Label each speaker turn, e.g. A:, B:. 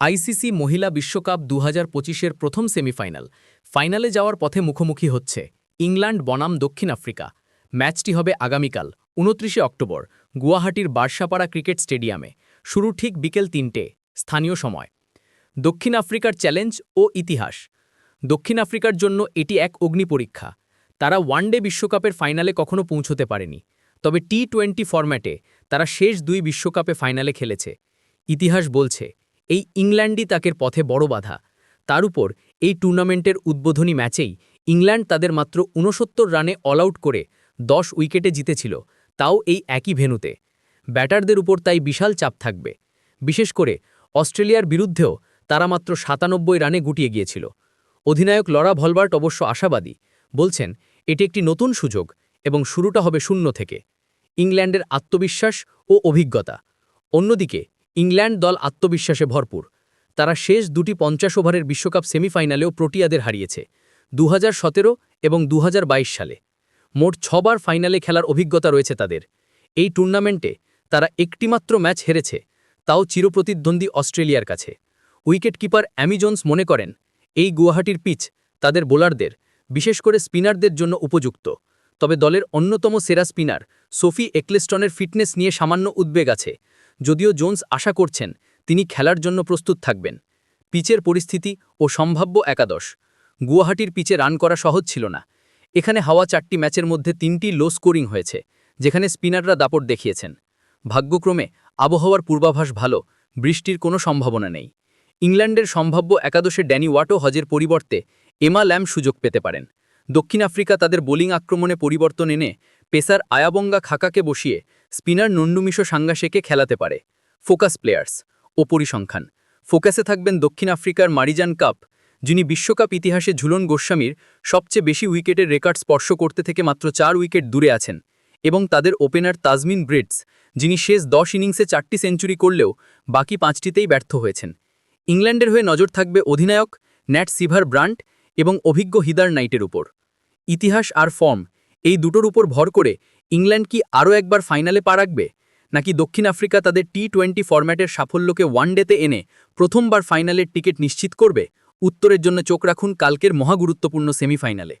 A: ICC মহিলা বিশ্বকাপ দু হাজার পঁচিশের প্রথম সেমিফাইনাল। ফাইনালে যাওয়ার পথে মুখোমুখি হচ্ছে ইংল্যান্ড বনাম দক্ষিণ আফ্রিকা। ম্যাচটি হবে আগামীকাল, উনত্রিশে অক্টোবর, গুয়াহাটির বার্সাপাড়া ক্রিকেট স্টেডিয়ামে। শুরু ঠিক বিকেল তিনটে, স্থানীয় সময়। দক্ষিণ আফ্রিকার চ্যালেঞ্জ ও ইতিহাস। দক্ষিণ আফ্রিকার জন্য এটি এক অগ্নি পরীক্ষা। তারা ওয়ানডে বিশ্বকাপের ফাইনালে কখনো পৌঁছতে পারেনি। তবে টি টোয়েন্টি ফরম্যাটে তারা শেষ দুই বিশ্বকাপে ফাইনালে খেলেছে। ইতিহাস বলছে এই ইংল্যান্ডই তাকের পথে বড় বাধা। তার উপর এই টুর্নামেন্টের উদ্বোধনী ম্যাচেই ইংল্যান্ড তাদের মাত্র ঊনসত্তর রানে অল আউট করে দশ উইকেটে জিতেছিল, তাও এই একই ভেনুতে ব্যাটারদের উপর তাই বিশাল চাপ থাকবে। বিশেষ করে অস্ট্রেলিয়ার বিরুদ্ধেও তারা মাত্র সাতানব্বই রানে গুটিয়ে গিয়েছিল। অধিনায়ক লরা ভলবার্ট অবশ্য আশাবাদী, বলছেন, এটি একটি নতুন সুযোগ এবং শুরুটা হবে শূন্য থেকে। ইংল্যান্ডের আত্মবিশ্বাস ও অভিজ্ঞতা। অন্যদিকে ইংল্যান্ড দল আত্মবিশ্বাসে ভরপুর। তারা শেষ দুটি পঞ্চাশ ওভারের বিশ্বকাপ সেমিফাইনালেও প্রোটিয়াদের হারিয়েছে দু হাজার সতেরো এবং দু হাজার বাইশ সালে। মোট ছবার ফাইনালে খেলার অভিজ্ঞতা রয়েছে তাদের। এই টুর্নামেন্টে তারা একটিমাত্র ম্যাচ হেরেছে, তাও চিরপ্রতিদ্বন্দ্বী অস্ট্রেলিয়ার কাছে। উইকেট কিপার অ্যামিজন্স মনে করেন, এই গুয়াহাটির পিচ তাদের বোলারদের, বিশেষ করে স্পিনারদের জন্য উপযুক্ত। তবে দলের অন্যতম সেরা স্পিনার সোফি এক্লেস্টনের ফিটনেস নিয়ে সামান্য উদ্বেগ আছে যদিও জোন্স আশা করছেন তিনি খেলার জন্য প্রস্তুত থাকবেন। পিচের পরিস্থিতি ও সম্ভাব্য একাদশ। গুয়াহাটির পিচে রান করা সহজ ছিল না। এখানে হাওয়া চারটি ম্যাচের মধ্যে তিনটি লো স্কোরিং হয়েছে, যেখানে স্পিনাররা দাপট দেখিয়েছেন। ভাগ্যক্রমে আবহাওয়ার পূর্বাভাস ভালো, বৃষ্টির কোনো সম্ভাবনা নেই। ইংল্যান্ডের সম্ভাব্য একাদশে ড্যানি ওয়াটো হজের পরিবর্তে এমা ল্যাম সুযোগ পেতে পারেন। দক্ষিণ আফ্রিকা তাদের বোলিং আক্রমণে পরিবর্তন এনে পেসার আয়াবঙ্গা খাকাকে বসিয়ে স্পিনার নন্ডুমিশো সাঙ্গাসেকে খেলাতে পারে। ফোকাস প্লেয়ার্স ও পরিসংখ্যান ফোকাসে থাকবেন দক্ষিণ আফ্রিকার মারিজান কাপ, যিনি বিশ্বকাপ ইতিহাসে ঝুলন গোস্বামীর সবচেয়ে বেশি উইকেটের রেকর্ড স্পর্শ করতে থেকে মাত্র চার উইকেট দূরে আছেন এবং তাদের ওপেনার তাজমিন ব্রিডস, যিনি শেষ দশ ইনিংসে চারটি সেঞ্চুরি করলেও বাকি পাঁচটিতেই ব্যর্থ হয়েছেন। ইংল্যান্ডের হয়ে নজর থাকবে অধিনায়ক ন্যাট সিভার ব্রান্ট এবং অভিজ্ঞ হিদার নাইটের উপর। ইতিহাস আর ফর্ম এই দুটোর উপর ভর করে ইংল্যান্ড কি আরও একবার ফাইনালে পা রাখবে? নাকি দক্ষিণ আফ্রিকা তাদের টি টোয়েন্টি ফরম্যাটের সাফল্যকে ওয়ানডেতে এনে প্রথমবার ফাইনালের টিকিট নিশ্চিত করবে? উত্তরের জন্য চোখ রাখুন কালকের মহাগুরুত্বপূর্ণ সেমিফাইনালে।